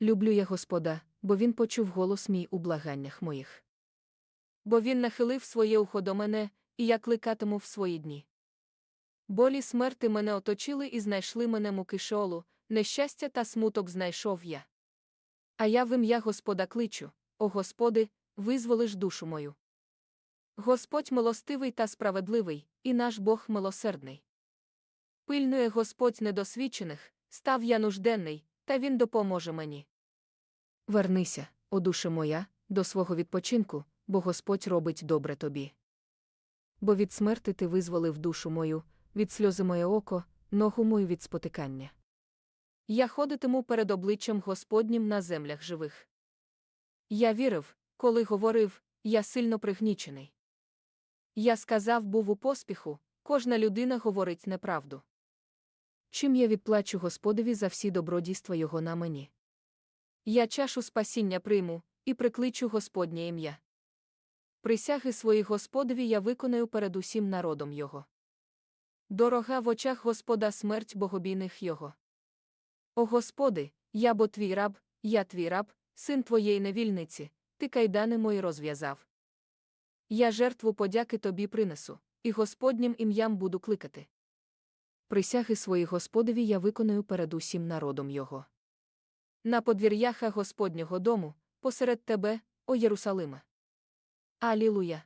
люблю я Господа, бо він почув голос мій у благаннях моїх. Бо він нахилив своє ухо до мене, і я кликатиму в свої дні. Болі смерти мене оточили і знайшли мене муки шолу, нещастя та смуток знайшов я. А я в ім'я Господа кличу, о Господи, визволиш душу мою. Господь милостивий та справедливий, і наш Бог милосердний. Пильнує Господь недосвідчених, став я нужденний, та він допоможе мені. Вернися, о душе моя, до свого відпочинку, бо Господь робить добре тобі. Бо від смерти ти визволив душу мою, від сльози моє око, ногу мою від спотикання. Я ходитиму перед обличчям Господнім на землях живих. Я вірив, коли говорив, я сильно пригнічений. Я сказав був у поспіху, кожна людина говорить неправду. Чим я відплачу Господові за всі добродійства Його на мені? Я чашу спасіння прийму і прикличу Господнє ім'я. Присяги свої Господові я виконаю перед усім народом Його. Дорога в очах Господа смерть богобійних Його. О Господи, я бо твій раб, я твій раб, син твоєї невільниці, ти кайдани мої розв'язав. Я жертву подяки тобі принесу, і Господнім ім'ям буду кликати. Присяги свої Господові я виконую перед усім народом Його. На подвір'яха Господнього дому, посеред тебе, о Єрусалиме. Алілуя!